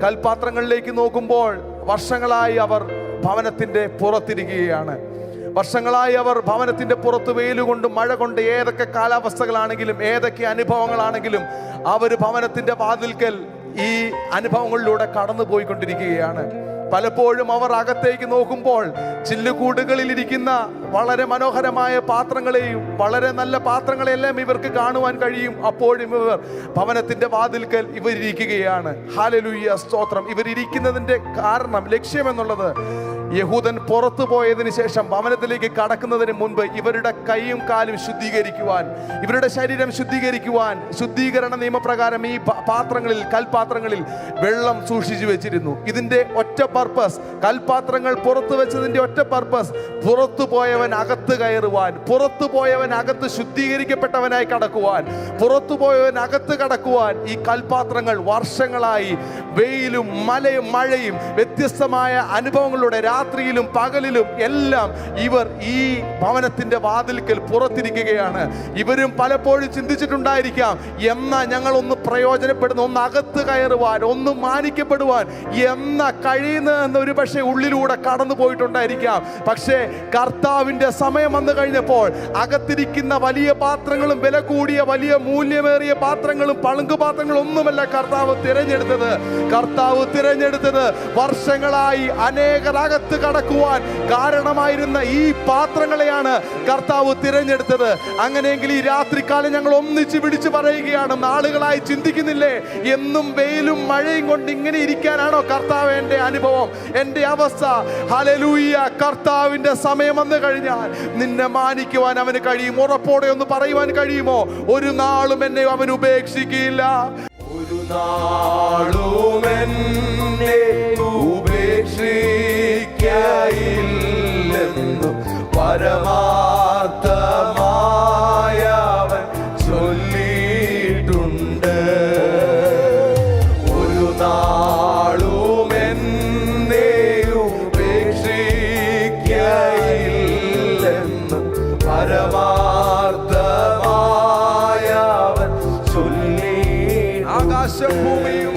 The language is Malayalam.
കൽപാത്രങ്ങളിലേക്ക് നോക്കുമ്പോൾ വർഷങ്ങളായി അവർ ഭവനത്തിന്റെ പുറത്തിരിക്കുകയാണ്. വർഷങ്ങളായി അവർ ഭവനത്തിന്റെ പുറത്ത് വെയിലുകൊണ്ട് മഴ കൊണ്ട് ഏതൊക്കെ കാലാവസ്ഥകളാണെങ്കിലും ഏതൊക്കെ അനുഭവങ്ങളാണെങ്കിലും അവർ ഭവനത്തിന്റെ വാതിൽക്കൽ ഈ അനുഭവങ്ങളിലൂടെ കടന്നു പോയിക്കൊണ്ടിരിക്കുകയാണ് പലപ്പോഴും അവർ അകത്തേക്ക് നോക്കുമ്പോൾ ചില്ലുകൂടുകളിൽ ഇരിക്കുന്ന വളരെ മനോഹരമായ പാത്രങ്ങളെയും വളരെ നല്ല പാത്രങ്ങളെല്ലാം ഇവർക്ക് കാണുവാൻ കഴിയും. അപ്പോഴും ഇവർ ഭവനത്തിന്റെ വാതിൽക്കൽ ഇവരിയ്ക്കുകയാണ് ഹാലലുയ്യ സ്തോത്രം. ഇവരിയ്ക്കുന്നതിന്റെ കാരണം ലക്ഷ്യമെന്നുള്ളത് യഹൂദൻ പുറത്തു പോയതിനു ശേഷം ഭവനത്തിലേക്ക് കടക്കുന്നതിന് മുൻപ് ഇവരുടെ കൈയും കാലും ശുദ്ധീകരിക്കുവാൻ ഇവരുടെ ശരീരം ശുദ്ധീകരിക്കുവാൻ ശുദ്ധീകരണ നിയമപ്രകാരം ഈ പാത്രങ്ങളിൽ കൽപാത്രങ്ങളിൽ വെള്ളം സൂക്ഷിച്ചു വെച്ചിരുന്നു. ഇതിന്റെ ഒറ്റ പർപ്പസ് കൽപാത്രങ്ങൾ പുറത്തു വെച്ചതിന്റെ ഒറ്റ പർപ്പസ് പുറത്തു പോയവൻ അകത്ത് കയറുവാൻ പുറത്തു പോയവൻ അകത്ത് ശുദ്ധീകരിക്കപ്പെട്ടവനായി കടക്കുവാൻ പുറത്തു പോയവൻ അകത്ത് കടക്കുവാൻ ഈ കൽപാത്രങ്ങൾ വർഷങ്ങളായി വെയിലും മലയും മഴയും വ്യത്യസ്തമായ അനുഭവങ്ങളുടെ രാത്രിയിലും പകലിലും എല്ലാം ഇവർ ഈ ഭവനത്തിന്റെ വാതിൽക്കൽ പുറത്തിരിക്കുകയാണ്. ഇവരും പലപ്പോഴും ചിന്തിച്ചിട്ടുണ്ടായിരിക്കാം എന്നാ ഞങ്ങൾ ഒന്ന് പ്രയോജനപ്പെടുന്ന ഒന്ന് അകത്ത് കയറുവാൻ ഒന്ന് മാനിക്കപ്പെടുവാൻ എന്ന കഴിയുന്നതെന്ന് ഒരു പക്ഷേ ഉള്ളിലൂടെ കടന്നു പോയിട്ടുണ്ടായിരിക്കാം. പക്ഷേ കർത്താവിന്റെ സമയം വന്നു കഴിഞ്ഞപ്പോൾ അകത്തിരിക്കുന്ന വലിയ പാത്രങ്ങളും വില കൂടിയ വലിയ മൂല്യമേറിയ പാത്രങ്ങളും പളുങ്കു പാത്രങ്ങളും ഒന്നുമല്ല കർത്താവ് തിരഞ്ഞെടുത്തത്. കർത്താവ് തിരഞ്ഞെടുത്തത് വർഷങ്ങളായി അനേകർ അകത്ത് കടക്കുവാൻ കാരണമായിരുന്ന ഈ പാത്രങ്ങളെയാണ് കർത്താവ് തിരഞ്ഞെടുത്തത്. അങ്ങനെയെങ്കിൽ ഈ രാത്രിക്കാലം ഞങ്ങൾ ഒന്നിച്ച് പിടിച്ചു പറയുകയാണ് നാളുകളായി ചിന്തിക്കുന്നില്ലേ? എന്നും വെയിലും മഴയും കൊണ്ട് ഇങ്ങനെ ഇരിക്കാനാണോ കർത്താവ് എന്റെ അനുഭവം? എന്റെ അവസ്ഥ? ഹലലൂയ കർത്താവിന്റെ സമയം വന്നു കഴിഞ്ഞാൽ നിന്നെ മാനിക്കുവാൻ അവന് കഴിയും. ഉറപ്പോടെ ഒന്ന് പറയുവാൻ കഴിയുമോ? ഒരു നാളും എന്നെ അവൻ ഉപേക്ഷിക്കില്ല. ഒരു നാളും ഉപേക്ഷിക്കയില്ലെന്നു പരമാർത്ഥമായ അവൻ ചൊല്ലിയിട്ടുണ്ട്. ഒരു നാളും എന്നെ പരമാർത്ഥമായ ചൊല്ലി ആകാശം ഭൂമിയും